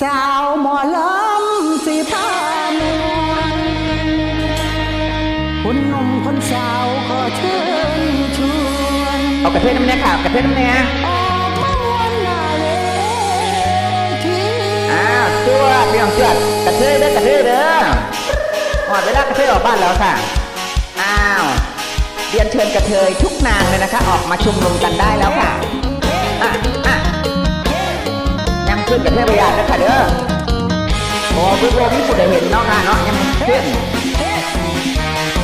สาวหมอลำสีพานวลคนหนุ่มคนสาวขอเชิญชวนเอากระเทยน้ำเนี้ยค่ะกระเทยน้ำเนี้ยออกมามวนหน้าเวทีอ้าวตัวพี่น้องเชื่อกระเทยเด้อกระเทยเด้อหอดเวลากระเทยออกบ้านแล้วค่ะอ้าวเรียนเชิญกระเทยทุกนางเลยนะคะ ออกมาชุมนุมกันได้แล้วค่ะอะ ขึ้นกระเทพยานนะค่ะเด้อโอ้พี่โรพี่ผู้ใดเห็นเนาะค่ะเนาะยังขึ้น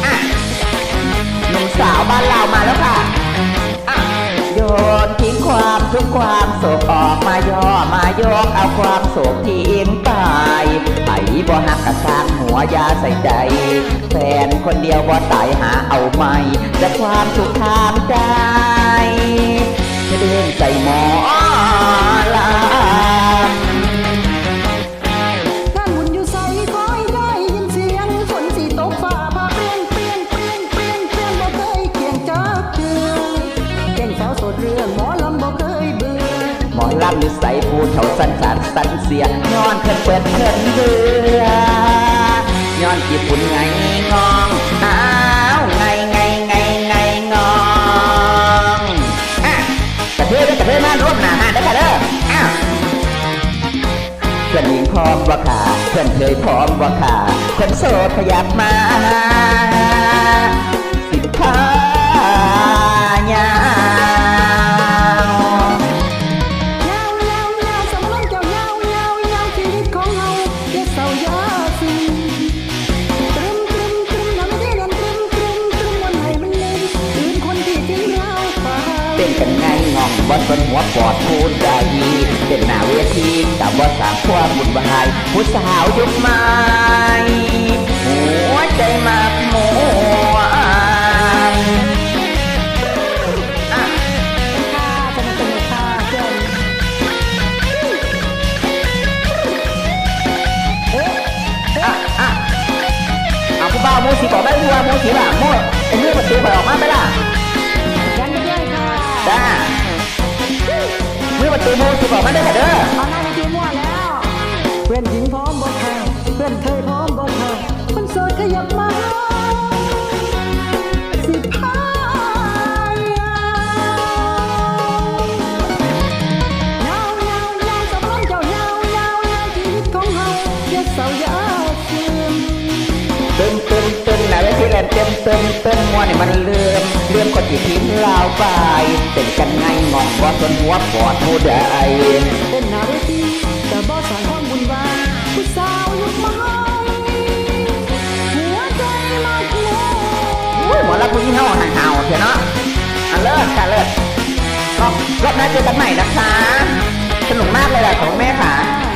อะหนุ่มสาวบ้านเรามาแล้วค่ะอะโยนทิ้งความทุกความโศกออกมาย่อมายกเอาความโศกทิ้งไปไผ่บ่หักกระสร้างหัวยาใส่ใจแฟนคนเดียวบ่ตายหาเอาไม่แต่ความสุขทางใจจะเดินใจหมอ ลำนิสัยผู้เฒ่าสันสานสันเสียย้อนเพิ่นเปิดเพิ่นเบื่อย้อนกี่ปุ่นไงงองอ้าวไงไงไงไงงองอะกระเทยเด้อกระเทยมาร่วมหน้าหาเด้อค่ะเด้ออ้าวเพื่อนหญิงพร้อมว่าค่ะเพื่อนเคยพร้อมว่าค่ะเพื่อนโสดขยับมา นกันไงงองบนบนหัวปอดพูดได้ดีเป็นหน้าเวทีกับว่าสามความบุญวายผู้สาวยุคใหม่หัวใจมากมวนอะค่ะจะมาเป็นค่ะเชิญเอ๊ะอะอะเอาผู้บ่าวโมสีบอกได้ด้วยโมสีล่ะโมไอ้เรื่องประตูไปออกมาไหมล่ะ มสีบอกมาได้ค่ะเด้อเอาหน้าเวทีมั่วแล้ว เพื่อนหญิงพร้อมบอกค่ะเพื่อนเคยพร้อ เวทีแลนเต็มเต็มเต็มมัวเนี่ยมันเลื่อมเลื่อมคนที่ทิ้งลาวไปเป็นกันไงงองว่าจนหัวปอดผู้ใดเป็นหนาเวทีแต่บ่สางความบุญวาผู้สาวยุคใหม่หัวใจมากโมอุ้ยหมอรับผู้หญิงเฮาห่างเห่าเถอะเนาะอะเลิศค่ะเลิศรอบรบหน้าเจอกันใหม่นะคะ สนุกมากเลยแหละของแม่ค่ะ